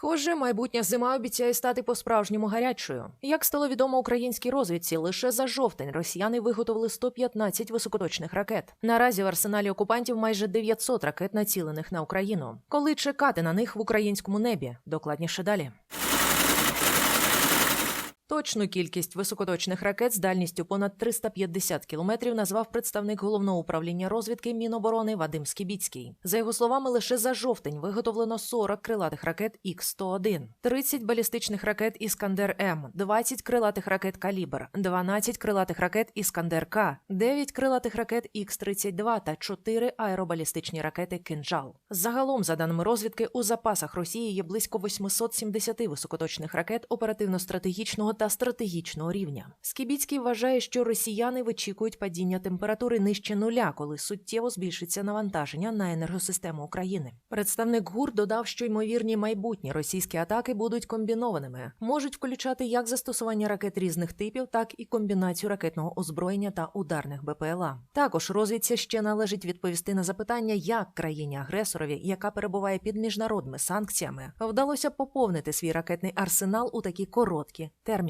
Схоже, майбутня зима обіцяє стати по-справжньому гарячою. Як стало відомо українській розвідці, лише за жовтень росіяни виготовили 115 високоточних ракет. Наразі в арсеналі окупантів майже 900 ракет, націлених на Україну. Коли чекати на них в українському небі? Докладніше далі. Точну кількість високоточних ракет з дальністю понад 350 кілометрів назвав представник головного управління розвідки Міноборони Вадим Скібіцький. За його словами, лише за жовтень виготовлено 40 крилатих ракет Х-101, 30 балістичних ракет Іскандер М, 20 крилатих ракет Калібр, 12 крилатих ракет Іскандер К, 9 крилатих ракет Х-32 та 4 аеробалістичні ракети Кинжал. Загалом, за даними розвідки, у запасах Росії є близько 870 високоточних ракет оперативно-стратегічного та стратегічного рівня. Скібіцький вважає, що росіяни вичікують падіння температури нижче нуля, коли суттєво збільшиться навантаження на енергосистему України. Представник ГУР додав, що ймовірні майбутні російські атаки будуть комбінованими, можуть включати як застосування ракет різних типів, так і комбінацію ракетного озброєння та ударних БПЛА. Також розвідці ще належить відповісти на запитання, як країні-агресорові, яка перебуває під міжнародними санкціями, вдалося поповнити свій ракетний арсенал у такі короткі терміни.